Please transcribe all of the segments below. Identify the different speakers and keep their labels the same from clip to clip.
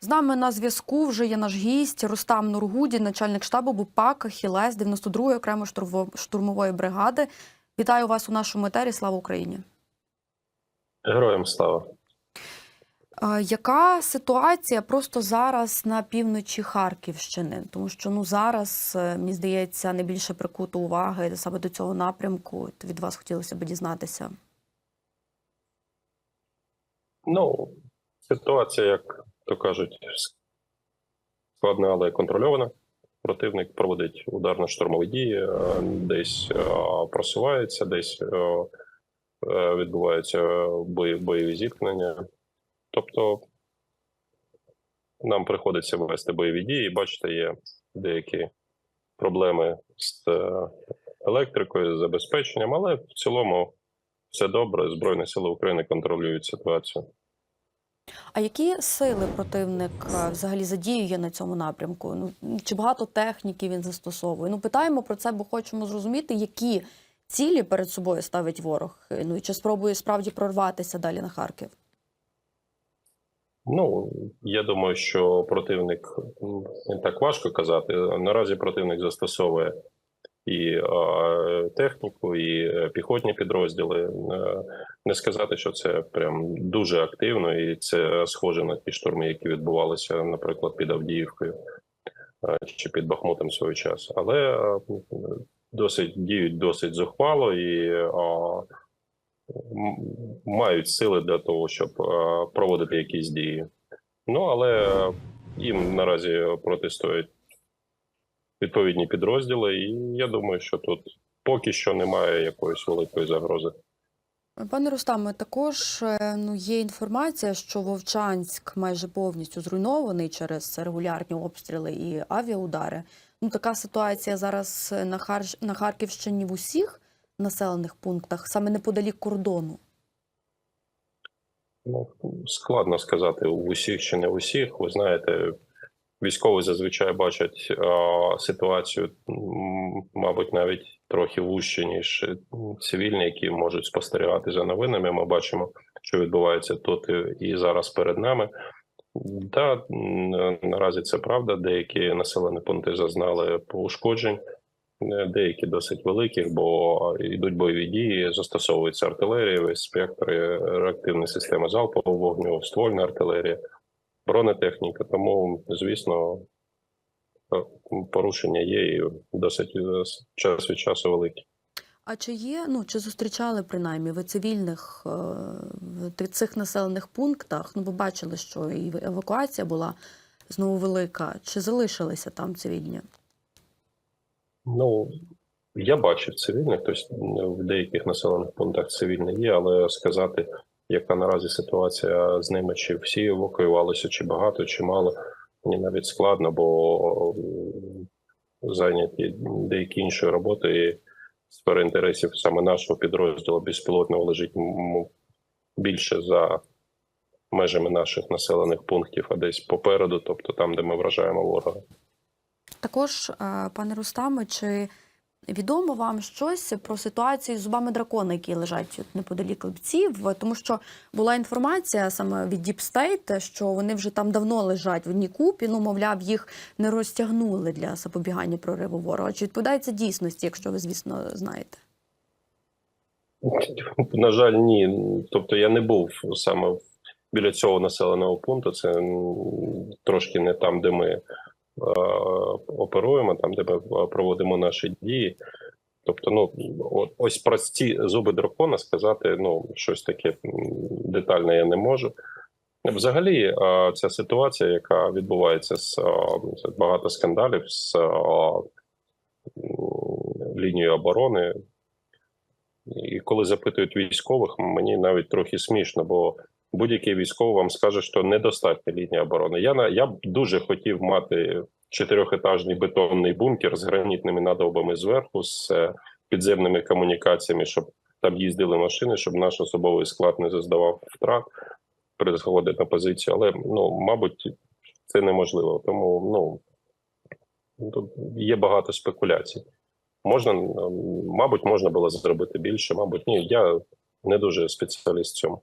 Speaker 1: З нами на зв'язку вже є наш гість Рустам Нургуді, начальник штабу БУПАК Хілес 92-ї окремої штурмової бригади. Вітаю вас у нашому етері. Слава Україні!
Speaker 2: Героям слава.
Speaker 1: Е, Яка ситуація просто зараз на півночі Харківщини? Тому що ну зараз е, мені здається найбільше прикуто уваги саме до цього напрямку. Від вас хотілося б дізнатися.
Speaker 2: Ну, ситуація, як то кажуть, складна, але контрольована. Противник проводить ударно-штурмові дії, е, десь е, просувається, десь е, відбуваються бойові зіткнення. Тобто нам приходиться вести бойові дії. Бачите, є деякі проблеми з електрикою, з забезпеченням, але в цілому все добре. Збройні сили України контролюють ситуацію.
Speaker 1: А які сили противник е, взагалі задіює на цьому напрямку? Ну чи багато техніки він застосовує? Ну питаємо про це, бо хочемо зрозуміти, які цілі перед собою ставить ворог. Ну і чи спробує справді прорватися далі на Харків?
Speaker 2: Ну, я думаю, що противник так важко казати. Наразі противник застосовує і техніку, і е, піхотні підрозділи. Е, Не сказати, що це прям дуже активно, і це схоже на ті штурми, які відбувалися, наприклад, під Авдіївкою е, чи під Бахмутом свій час. Але досить діють досить зухвало і мають сили для того, щоб проводити якісь дії. Ну але їм наразі протистоять відповідні підрозділи, і я думаю, що тут поки що немає якоїсь великої загрози.
Speaker 1: Пане Рустаме, також е, ну є інформація, що Вовчанськ майже повністю зруйнований через регулярні обстріли і авіаудари. Ну така ситуація зараз на Хар... на Харківщині в усіх населених пунктах, саме неподалік кордону.
Speaker 2: Ну складно сказати у усіх чи не у усіх. Ви знаєте, військові зазвичай бачать е, ситуацію, мабуть, навіть трохи вужче, ніж е, цивільні, які можуть спостерігати за новинами. Ми бачимо, що відбувається тут і- зараз перед нами. Та наразі це правда. Деякі населені пункти зазнали пошкоджень, е, деякі досить великих, бо йдуть бойові дії, застосовується артилерія, весь спектр, е, реактивні системи залпового вогню, ствольна артилерія, бронетехніка. Тому, звісно, порушення є і досить е, час від часу великі.
Speaker 1: А чи є, ну чи зустрічали принаймні ви цивільних е, в цих населених пунктах? Ну, ви бачили, що і евакуація була знову велика. Чи залишилися там цивільні?
Speaker 2: Ну, я бачив цивільних, тобто в деяких населених пунктах цивільні є, але сказати, яка наразі ситуація з ними, чи всі евакуювалися, чи багато, чи мало, мені навіть складно, бо зайняті деякі інші роботи і сфера інтересів саме нашого підрозділу безпілотного лежить більше за межами наших населених пунктів, а десь попереду, тобто там, де ми вражаємо ворога.
Speaker 1: Також, е, пане Рустаме, чи відомо вам щось про ситуацію з зубами дракона, які лежать неподалік Липців? Тому що була інформація саме від Deep State, що вони вже там давно лежать в одній купі, ну, мовляв, їх не розтягнули для запобігання прориву ворога. Чи відповідає це дійсності, якщо ви, звісно, знаєте?
Speaker 2: На жаль, ні. Тобто я не був саме біля цього населеного пункту. Це трошки не там, де ми е, оперуємо, там, де ми е, проводимо наші дії. Тобто, ну ось про ці зуби дракона сказати ну щось таке детальне я не можу. Взагалі, е, ця ситуація, яка відбувається з е, багато скандалів з е, лінією оборони, і коли запитують військових, мені навіть трохи смішно, бо будь-який військовий вам скаже, що недостатня лінія оборони. Я на я б дуже хотів мати чотирьохетажний бетонний бункер з гранітними надовбами зверху, з е, підземними комунікаціями, щоб там їздили машини, щоб наш особовий склад не заздавав втрат при згоді на позицію. Але ну, мабуть, це неможливо. Тому ну тут є багато спекуляцій. Можна, мабуть, можна було зробити більше, мабуть, ні. Я не дуже спеціаліст в цьому.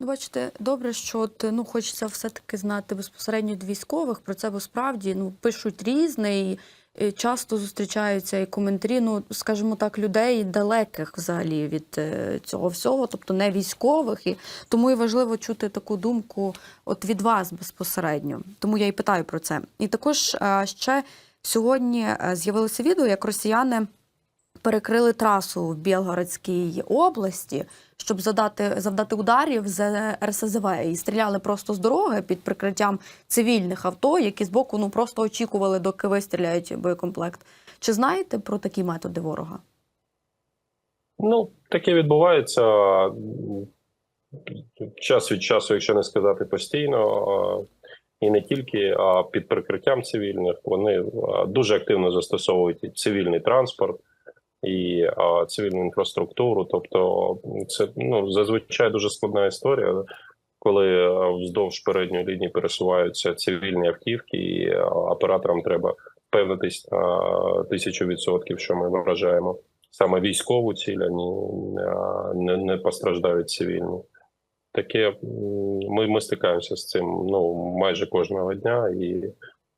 Speaker 1: Ну, бачите, добре, що от, ну, хочеться все-таки знати безпосередньо від військових про це, бо справді ну, пишуть різне і е, часто зустрічаються і коментарі, ну, скажімо так, людей далеких взагалі від е, цього всього, тобто не військових. І тому і важливо чути таку думку от від вас безпосередньо. Тому я і питаю про це. І також ще сьогодні е, з'явилося відео, як росіяни перекрили трасу в Білгородській області, щоб задати, завдати ударів з РСЗВ. І стріляли просто з дороги під прикриттям цивільних авто, які збоку ну, просто очікували, доки вистріляють боєкомплект. Чи знаєте про такі методи ворога?
Speaker 2: Ну, таке відбувається час від часу, якщо не сказати постійно, і не тільки, а під прикриттям цивільних. Вони дуже активно застосовують цивільний транспорт і цивільну інфраструктуру. Тобто, це ну зазвичай дуже складна історія. Коли а, вздовж передньої лінії пересуваються цивільні автівки, і а, операторам треба впевнитись на тисячу відсотків, що ми вражаємо саме військову ціль, а не, не постраждають цивільні. Таке ми, ми стикаємося з цим ну майже кожного дня, і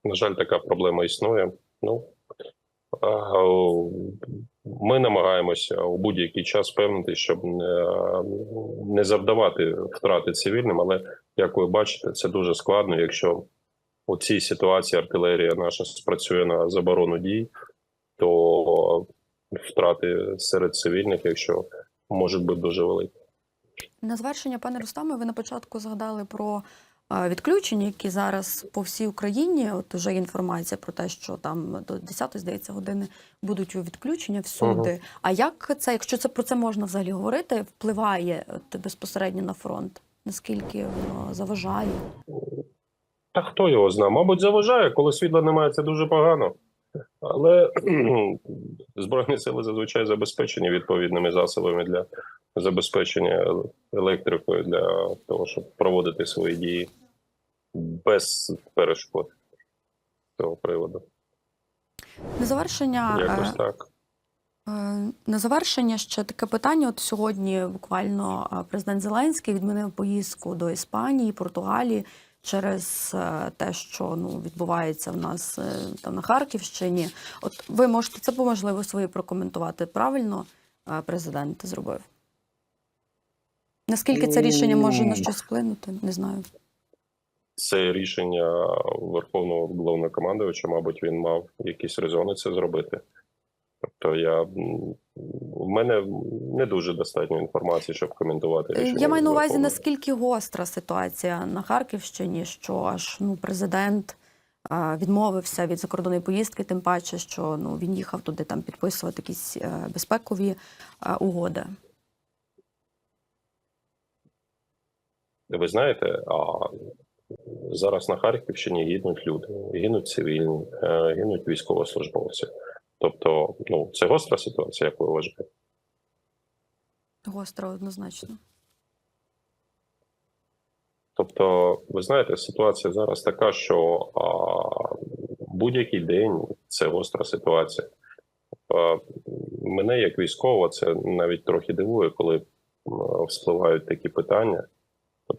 Speaker 2: на жаль, така проблема існує. Ну ми намагаємося у будь-який час впевнити, щоб не, не завдавати втрати цивільним, але як ви бачите, це дуже складно, якщо у цій ситуації артилерія наша спрацює на заборону дій, то втрати серед цивільних, якщо можуть бути дуже великі.
Speaker 1: На завершення, пане Рустаме, ви на початку згадали про відключення, які зараз по всій Україні. От вже є інформація про те, що там до 10 здається, години будуть у відключення всюди. А як це, якщо це про це можна взагалі говорити, впливає от, безпосередньо на фронт? Наскільки воно заважає?
Speaker 2: Та хто його знає? Мабуть, заважає, коли світла немає, це дуже погано. Але Збройні сили зазвичай забезпечені відповідними засобами для забезпечення електрикою для того, щоб проводити свої дії без перешкод цього приводу.
Speaker 1: На завершення
Speaker 2: Якось
Speaker 1: е,
Speaker 2: так.
Speaker 1: Е, На завершення ще таке питання. От сьогодні буквально е, президент Зеленський відмінив поїздку до Іспанії, Португалії через те, що ну відбувається в нас там на Харківщині. От ви можете це по можливо свої прокоментувати. Правильно президент зробив? Наскільки це рішення може на щось вплинути? Не знаю.
Speaker 2: Це рішення Верховного головнокомандувача, мабуть, він мав якісь резони це зробити. Тобто я в мене не дуже достатньо інформації, щоб коментувати
Speaker 1: Е,
Speaker 2: рішення.
Speaker 1: Я маю на увазі, наскільки гостра ситуація на Харківщині, що аж ну президент відмовився від закордонної поїздки, тим паче, що ну він їхав туди там підписувати якісь е, безпекові угоди.
Speaker 2: Ви знаєте, а зараз на Харківщині гинуть люди, гинуть цивільні, е, гинуть військовослужбовці. Тобто, ну це гостра ситуація, як ви вважаєте.
Speaker 1: Гостра однозначно.
Speaker 2: Тобто, ви знаєте, ситуація зараз така, що будь-який день це гостра ситуація. А, мене як військово, це навіть трохи дивує, коли вспливають такі питання.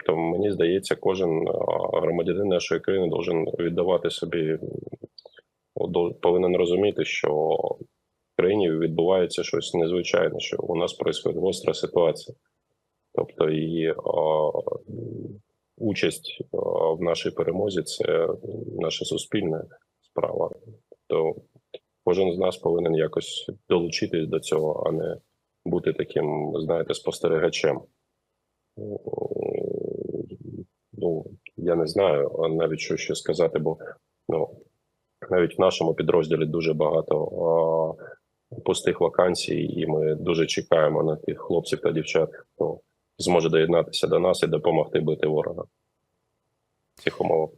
Speaker 2: Тобто, мені здається, кожен громадянин нашої країни должен віддавати собі, повинен розуміти, що в країні відбувається щось незвичайне, що у нас відбувається гостра ситуація. Тобто, і а, участь а, в нашій перемозі це наша суспільна справа. То кожен з нас повинен якось долучитись до цього, а не бути таким, знаєте, спостерігачем. Я не знаю навіть що ще сказати, бо ну, навіть в нашому підрозділі дуже багато а, пустих вакансій, і ми дуже чекаємо на тих хлопців та дівчат, хто зможе доєднатися до нас і допомогти бити ворога в цих умовах.